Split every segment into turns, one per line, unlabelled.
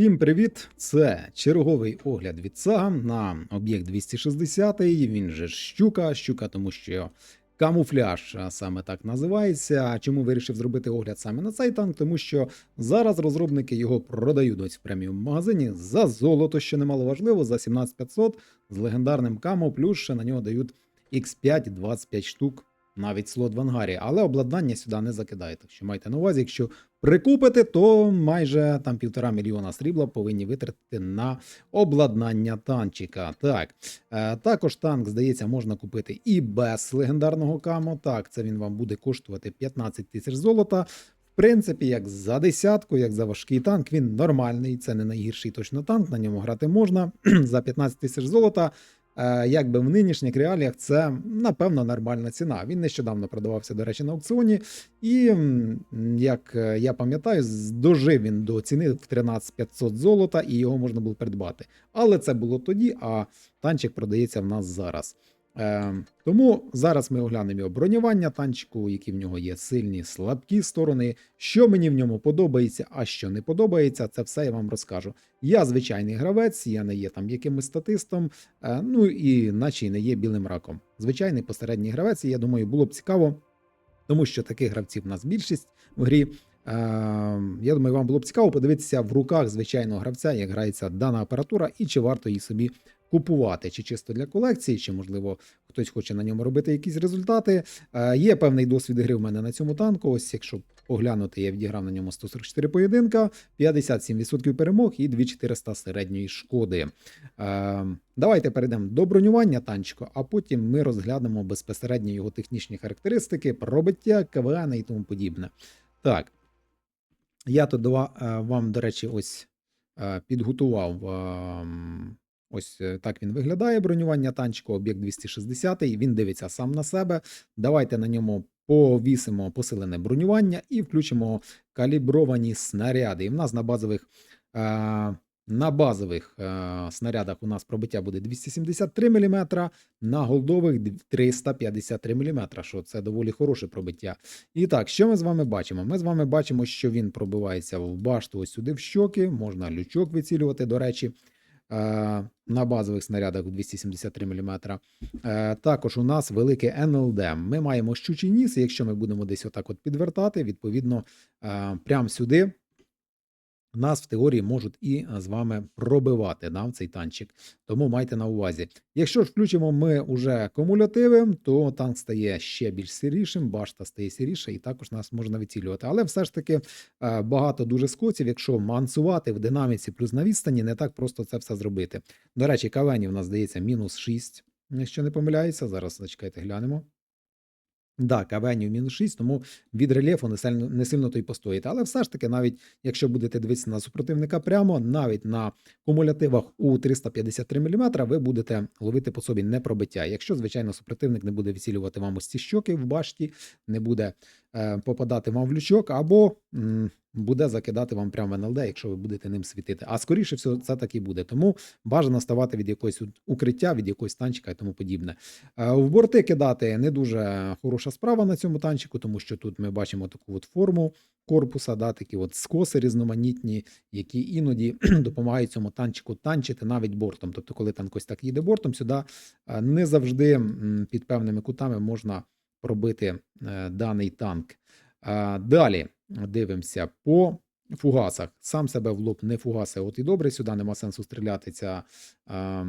Всім привіт! Це черговий огляд від САГА на об'єкт 260. Він же щука. Щука, тому що камуфляж саме так називається. Чому вирішив зробити огляд саме на цей танк? Тому що зараз розробники його продають ось в преміум магазині за золото, що немало важливо, за 17500 з легендарним камо, плюс ще на нього дають X5 25 штук. Навіть слот в ангарі, але обладнання сюди не закидають. Так що майте на увазі, якщо прикупите, то майже там півтора мільйона срібла повинні витратити на обладнання танчика. Так, е, також танк, здається, можна купити і без легендарного камо. Так, це він вам буде коштувати 15 тисяч золота. В принципі, як за десятку, як за важкий танк, він нормальний. Це не найгірший точно танк. На ньому грати можна за 15 тисяч золота. Е, Якби в нинішніх реаліях це напевно нормальна ціна. Він нещодавно продавався, до речі, на аукціоні, і як е, я пам'ятаю, здожив дожив він до ціни в 13500 золота, і його можна було придбати. Але це було тоді, а танчик продається в нас зараз. Е, тому зараз ми оглянемо його бронювання танчику, які в нього є сильні, слабкі сторони, що мені в ньому подобається, а що не подобається, це все я вам розкажу. Я звичайний гравець, я не є там якимось статистом, е, ну і наче й не є білим раком. Звичайний посередній гравець, і я думаю, було б цікаво, тому що таких гравців в нас більшість в грі. Е, я думаю, вам було б цікаво подивитися в руках звичайного гравця, як грається дана апаратура, і чи варто її собі купувати, чи чисто для колекції, чи можливо хтось хоче на ньому робити якісь результати. Е, є певний досвід гри в мене на цьому танку. Ось якщо поглянути, я відіграв на ньому 144 поєдинка, 57% перемог і 2400 середньої шкоди. Е, давайте перейдемо до бронювання танчика, а потім ми розглянемо безпосередньо його технічні характеристики, пробиття, КВН і тому подібне. Так. Я тут е, вам, до речі, ось підготував. Ось е, так він виглядає бронювання танчика, об'єкт 260. Він дивиться сам на себе. Давайте на ньому повісимо посилене бронювання і включимо калібровані снаряди. І в нас на базових, е, на базових е, снарядах у нас пробиття буде 273 мм, на голдових 353 мм, що це доволі хороше пробиття. І так, що ми з вами бачимо? Ми з вами бачимо, що він пробивається в башту ось сюди в щоки, можна лючок вицілювати, до речі. Е, На базових снарядах 273 мм. Е, Також у нас велике НЛД. Ми маємо щучий ніс, якщо ми будемо десь отак от підвертати, відповідно, е, прямо сюди нас в теорії можуть і е, з вами пробивати в цей танчик. Тому майте на увазі. Якщо ж включимо ми уже кумулятиви, то танк стає ще більш сірішим, башта стає сіріша, і також нас можна вицілювати. Але все ж таки е, багато дуже скоців, якщо мансувати в динаміці плюс на відстані, не так просто це все зробити. До речі, кавені у нас здається мінус 6, якщо не помиляюся. Зараз зачекайте, глянемо. Да, кавенів мінус 6, тому від рельєфу не сильно, не сильно то й постоїте. Але все ж таки, навіть якщо будете дивитися на супротивника прямо, навіть на кумулятивах у 353 мм, ви будете ловити по собі непробиття. Якщо, звичайно, супротивник не буде відцілювати вам ось ці щоки в башті, не буде е, попадати вам в лючок, або м, буде закидати вам прямо в НЛД, якщо ви будете ним світити. А скоріше всього, це так і буде. Тому бажано ставати від якогось укриття, від якогось танчика і тому подібне. Е, В борти кидати не дуже хороша справа на цьому танчику, тому що тут ми бачимо таку от форму корпуса, да, такі от скоси різноманітні, які іноді допомагають цьому танчику танчити навіть бортом. Тобто, коли танк ось так їде бортом, сюди е, не завжди під певними кутами можна пробити е, даний танк. Далі дивимося по фугасах. Сам себе в лоб не фугаси, от і добре, сюди нема сенсу стріляти. Ця, е,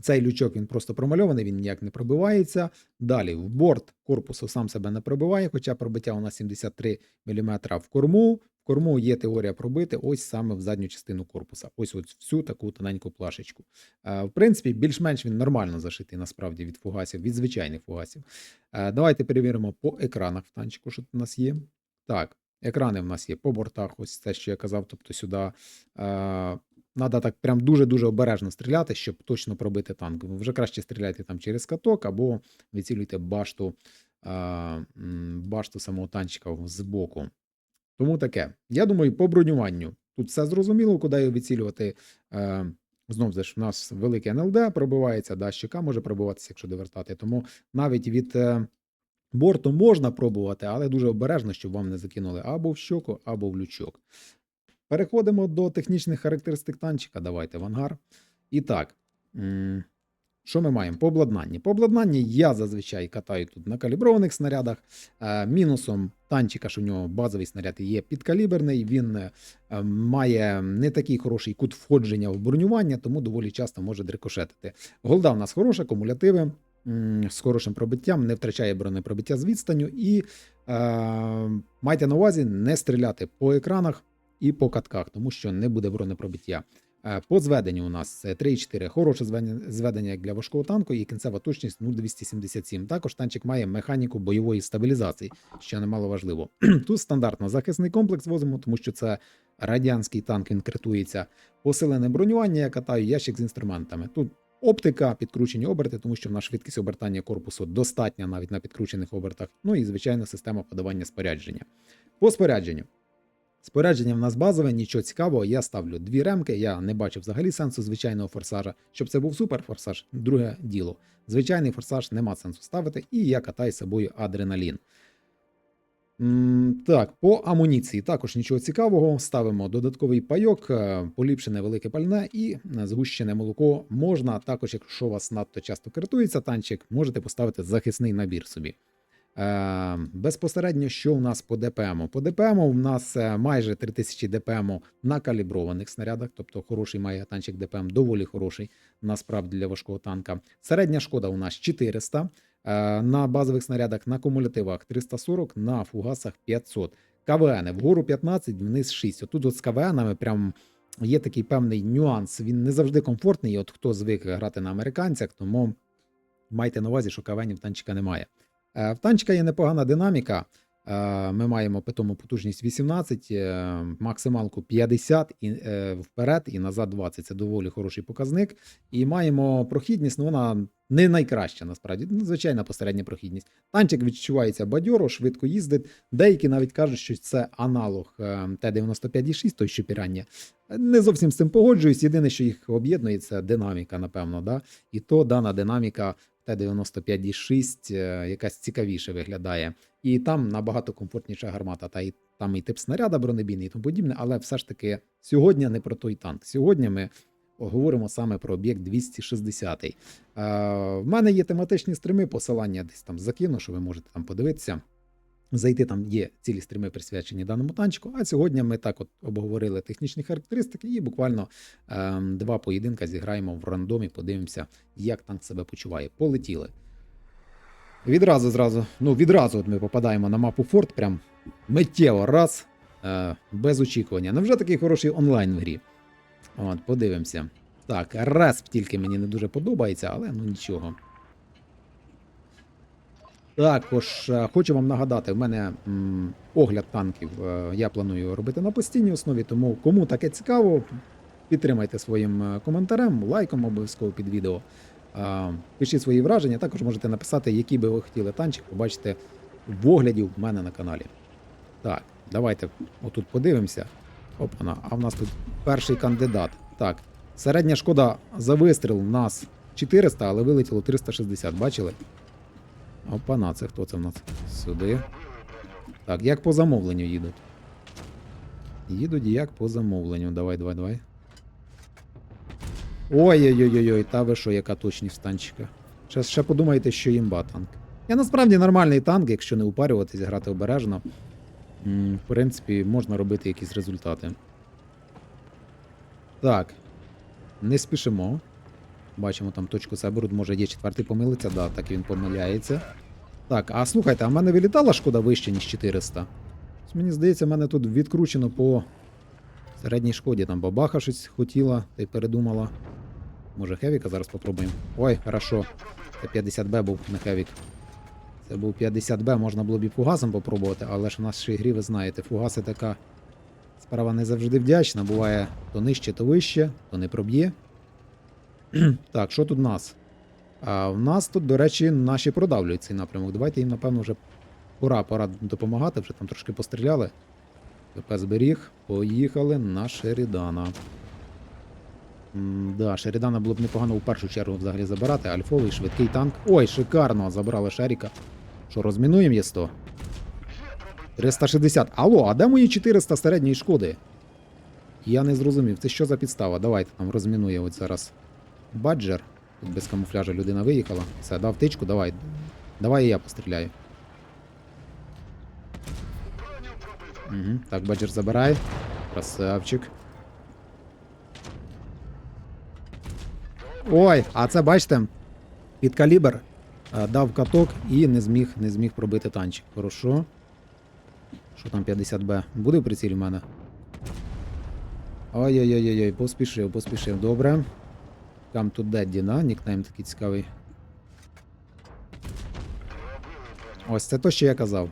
цей лючок він просто промальований, він ніяк не пробивається. Далі в борт корпусу сам себе не пробиває, хоча пробиття у нас 73 мм в корму. В корму є теорія пробити ось саме в задню частину корпуса. Ось ось всю таку тоненьку плашечку. Е, В принципі, більш-менш він нормально зашитий насправді від фугасів, від звичайних фугасів. Е, Давайте перевіримо по екранах в танчику, що тут у нас є. Так, екрани в нас є по бортах, ось те, що я казав, тобто сюди. Е, Надо так прям дуже-дуже обережно стріляти, щоб точно пробити танк. Вже краще стріляйте там через каток або вицілюйте башту, м, башту самого танчика збоку. Тому таке. Я думаю, по бронюванню. Тут все зрозуміло, куди його відцілювати. Е, Знов ж, у нас велике НЛД пробивається, да, щека може пробиватися, якщо довертати. Тому навіть від е, борту можна пробувати, але дуже обережно, щоб вам не закинули або в щоку, або в лючок. Переходимо до технічних характеристик танчика. Давайте в ангар. І так, що ми маємо? По обладнанні. По обладнанні я зазвичай катаю тут на каліброваних снарядах. Е, Мінусом танчика, що в нього базовий снаряд є підкаліберний, він е, має не такий хороший кут входження в бронювання, тому доволі часто може дрикошетити. Голда у нас хороша, кумулятиви з хорошим пробиттям, не втрачає бронепробиття з відстанню і е, майте на увазі не стріляти по екранах і по катках, тому що не буде бронепробиття. Е, По зведенню у нас це 3,4. Хороше зведення, для важкого танку і кінцева точність 0,277. Також танчик має механіку бойової стабілізації, що немало важливо. Тут стандартно захисний комплекс возимо, тому що це радянський танк, він критується. Посилене бронювання, я катаю ящик з інструментами. Тут оптика, підкручені оберти, тому що в нас швидкість обертання корпусу достатня навіть на підкручених обертах. Ну і звичайно система подавання спорядження. По спорядженню. Спорядження в нас базове, нічого цікавого. Я ставлю дві ремки. Я не бачу взагалі сенсу звичайного форсажа. Щоб це був суперфорсаж, друге діло. Звичайний форсаж нема сенсу ставити, і я катаю з собою адреналін. Так, по амуніції також нічого цікавого. Ставимо додатковий пайок, е, поліпшене велике пальне і е, згущене молоко. Можна також, якщо вас надто часто картується танчик, можете поставити захисний набір собі. Е, безпосередньо, що у нас по ДПМу? По ДПМу у нас майже 3000 ДПМу на каліброваних снарядах, тобто хороший має танчик ДПМ, доволі хороший насправді для важкого танка. Середня шкода у нас 400, е, на базових снарядах на кумулятивах 340, на фугасах 500. КВН вгору 15, вниз 6. Отут от з КВНами прям є такий певний нюанс. Він не завжди комфортний. От хто звик грати на американцях, тому майте на увазі, що КВНів танчика немає. Е, В танчика є непогана динаміка. Е, Ми маємо питому потужність 18, е, максималку 50 і е, вперед і назад 20. Це доволі хороший показник. І маємо прохідність, ну вона не найкраща насправді. Ну, Звичайна посередня прохідність. Танчик відчувається бадьоро, швидко їздить. Деякі навіть кажуть, що це аналог е, Т-95,6, той що пірання. Не зовсім з цим погоджуюсь. Єдине, що їх об'єднує, це динаміка, напевно. Да? І то дана динаміка Т-95,6 е, якась цікавіше виглядає. І там набагато комфортніша гармата, та і там і тип снаряда бронебійний і тому подібне, але все ж таки сьогодні не про той танк. Сьогодні ми говоримо саме про об'єкт 260. Е, в мене є тематичні стрими, посилання десь там закину, що ви можете там подивитися. Зайти там є цілі стріми присвячені даному танчику. А сьогодні ми так от обговорили технічні характеристики і буквально ем, два поєдинка зіграємо в рандомі, подивимося, як танк себе почуває. Полетіли. Відразу зразу, ну відразу от ми попадаємо на мапу Форт, прям миттєво, раз, е, без очікування. Невже такий хороший онлайн в грі? От, подивимося. Так, респ тільки мені не дуже подобається, але ну нічого. Також е, хочу вам нагадати, в мене огляд танків е, я планую робити на постійній основі, тому кому таке цікаво, підтримайте своїм е, коментарем, лайком обов'язково під відео. Пишіть свої враження, також можете написати, які би ви хотіли танчик побачити в огляді в мене на каналі. Так, давайте отут подивимося. Опана, а в нас тут перший кандидат. Так, середня шкода за вистріл у нас 400, але вилетіло 360, бачили? Опана, це хто це в нас? Сюди. Так, як по замовленню їдуть. Їдуть як по замовленню. Давай, давай, давай. Ой-ой-ой, та ви що, яка точність танчика. Ще, ще подумайте, що імба танк. Я насправді нормальний танк, якщо не упарюватись, грати обережно. В принципі, можна робити якісь результати. Так. Не спішимо. Бачимо там точку Себерут, може є четвертий помилиться, да, так він помиляється. Так, а слухайте, а в мене вилітала шкода вище, ніж 400. Мені здається, в мене тут відкручено по середній шкоді. Там бабаха щось хотіла та й передумала. Може, Хевіка зараз попробуємо. Ой, хорошо. Це 50Б був не Хевік. Це був 50Б, можна було б і фугасом попробувати, але ж у нас ще й грі, ви знаєте, фугаси така справа не завжди вдячна. Буває то нижче, то вище, то не проб'є. Так, що тут у нас? А в нас тут, до речі, наші продавлюють цей напрямок. Давайте їм, напевно, вже пора, пора допомагати, вже там трошки постріляли. ПП зберіг. Поїхали на Шерідана. М, Да, Шерідана було б непогано у першу чергу взагалі забирати. Альфовий, швидкий танк. Ой, шикарно! Забрали Шеріка. Що, розмінуємо є 100? 360. Алло, а де мої 400 середньої шкоди? Я не зрозумів, це що за підстава? Давайте там розмінує от зараз баджер. Тут без камуфляжа людина виїхала. Все, дав тичку, давай. Давай я постріляю. Угу. Так, баджер забирай. Красавчик. Ой, а це бачите, під калібр е, дав каток і не зміг, не зміг пробити танчик. Хорошо. Що там 50Б? Буде в прицілі в мене? Ой-ой-ой, поспішив, поспішив. Добре. Come to Daddy, да? Нікнейм такий цікавий. Ось це то, що я казав.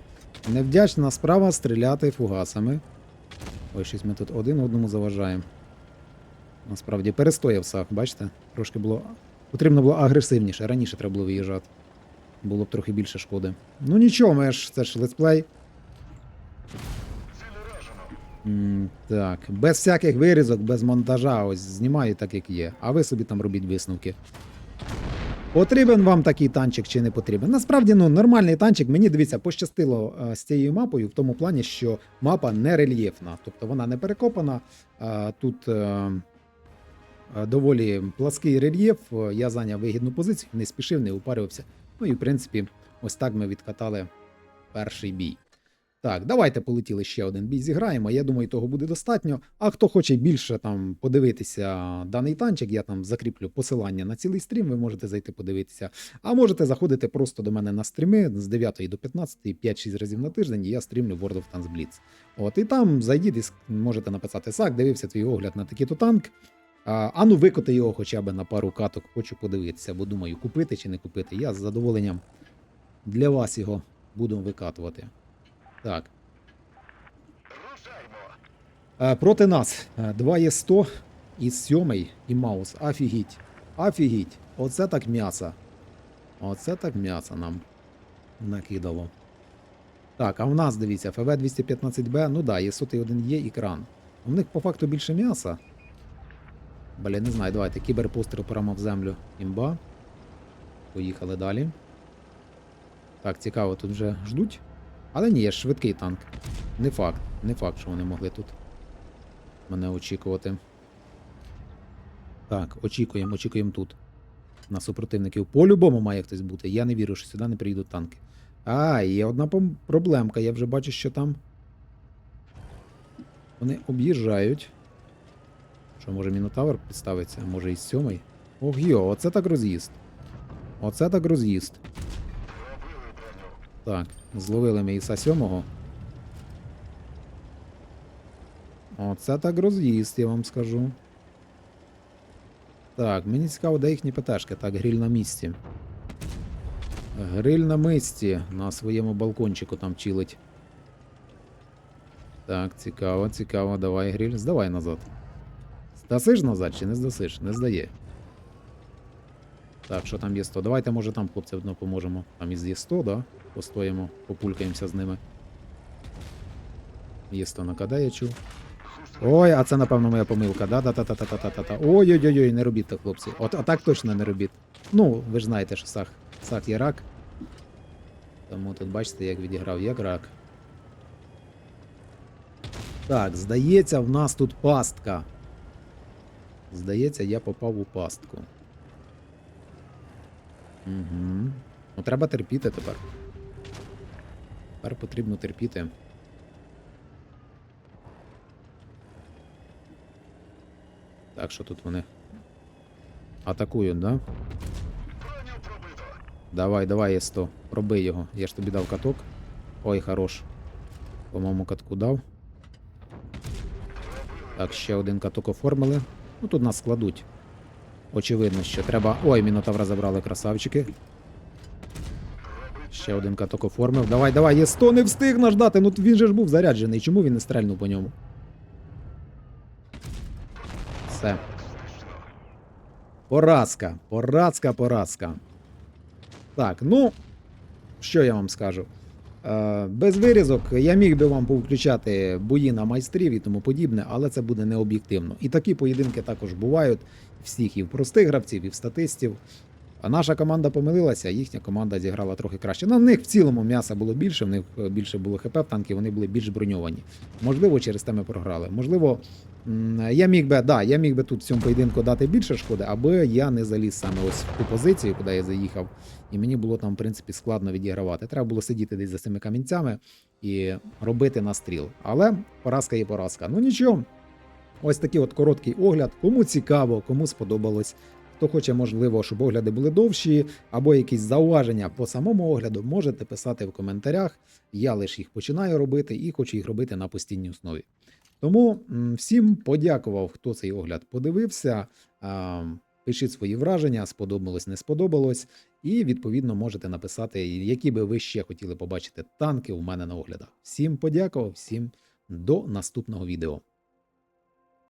Невдячна справа стріляти фугасами. Ой, щось ми тут один одному заважаємо. Насправді перестояв сах, бачите? Трошки було. Потрібно було агресивніше. Раніше треба було виїжджати. Було б трохи більше шкоди. Ну нічого, ми ж це ж летсплей. Так, без всяких вирізок, без монтажа, ось знімаю так, як є. А ви собі там робіть висновки. Потрібен вам такий танчик чи не потрібен? Насправді, ну, нормальний танчик. Мені дивіться, пощастило е, з цією мапою в тому плані, що мапа не рельєфна, тобто вона не перекопана. Тут е, е, доволі плаский рельєф. Я зайняв вигідну позицію, не спішив, не упарювався. Ну і в принципі, ось так ми відкатали перший бій. Так, давайте полетіли ще один бій зіграємо. Я думаю, того буде достатньо. А хто хоче більше там подивитися даний танчик, я там закріплю посилання на цілий стрім, ви можете зайти подивитися. А можете заходити просто до мене на стріми з 9 до 15, 5-6 разів на тиждень, і я стрімлю World of Tanks Blitz. От і там зайдіть і можете написати САК, дивився твій огляд на такий-то танк. А, ну викоти його хоча б на пару каток, хочу подивитися, бо думаю, купити чи не купити. Я з задоволенням для вас його буду викатувати. Так. Е, Проти нас е, 2 є 100 і 7 і Маус. Офігіть. Офігіть. Оце так м'ясо. Оце так м'ясо нам накидало. Так, а в нас дивіться, ФВ 215Б, ну да, є сотий один є і кран. У них по факту більше м'яса. Бля, не знаю, давайте. Кіберпостріл прямо в землю. Імба. Поїхали далі. Так, цікаво, тут вже ждуть. Але ні, є швидкий танк. Не факт. Не факт, що вони могли тут мене очікувати. Так, очікуємо, очікуємо тут. На супротивників. По-любому має хтось бути. Я не вірю, що сюди не приїдуть танки. А, є одна проблемка. Я вже бачу, що там. Вони об'їжджають. Що, може Мінотавр підставиться? Може і сьомий? Ох йо, оце так роз'їзд. Оце так роз'їзд. Так, зловили ми Іса сьомого. Оце так роз'їзд, я вам скажу. Так, мені цікаво, де їхні ПТшки. Так, гриль на місці. Гриль на місці на своєму балкончику там чилить. Так, цікаво, цікаво. Давай, гриль. Здавай назад. Здасиш назад чи не здасиш? Не здає. Так, що там є 100? Давайте, може, там хлопцям одно поможемо. Там із є 100, да? Постоїмо, популькаємося з ними. Є 100 на КД, я чув. Ой, а це, напевно, моя помилка. да да та та та та та та Ой-ой-ой, не робіть так, хлопці. От а так точно не робіть. Ну, ви ж знаєте, що сах, сах є рак. Тому тут бачите, як відіграв як рак. Так, здається, в нас тут пастка. Здається, я попав у пастку. Угу. Ну, треба терпіти тепер. Тепер потрібно терпіти. Так, що тут вони? Атакують, да? Давай, давай, Є100. Пробий його. Я ж тобі дав каток. Ой, хорош. По-моєму, катку дав. Так, ще один каток оформили. Ну тут нас складуть. Очевидно, що треба. Ой, Мінотавра забрали красавчики. Ще один каток оформив. Давай, давай, є 100 не встиг наждати. Ну він же ж був заряджений. Чому він не стрельнув по ньому? Все. Поразка. Поразка, поразка. Так, ну. Що я вам скажу? Е, без вирізок я міг би вам повключати бої на майстрів і тому подібне, але це буде не об'єктивно. І такі поєдинки також бувають всіх і в простих гравців, і в статистів. А наша команда помилилася, їхня команда зіграла трохи краще. На них в цілому м'яса було більше, в них е, більше було ХП в танки, вони були більш броньовані. Можливо, через те ми програли. Можливо, я міг би, да, я міг би тут в цьому поєдинку дати більше шкоди, аби я не заліз саме ось в ту позицію, куди я заїхав. І мені було там, в принципі, складно відігравати. Треба було сидіти десь за цими камінцями і робити настріл. Але поразка є поразка. Ну нічого. Ось такий от короткий огляд. Кому цікаво, кому сподобалось. Хто хоче, можливо, щоб огляди були довші, або якісь зауваження по самому огляду, можете писати в коментарях. Я лише їх починаю робити і хочу їх робити на постійній основі. Тому всім подякував, хто цей огляд подивився. Пишіть свої враження, сподобалось, не сподобалось, і відповідно можете написати, які би ви ще хотіли побачити танки у мене на оглядах. Всім подякував, всім до наступного відео.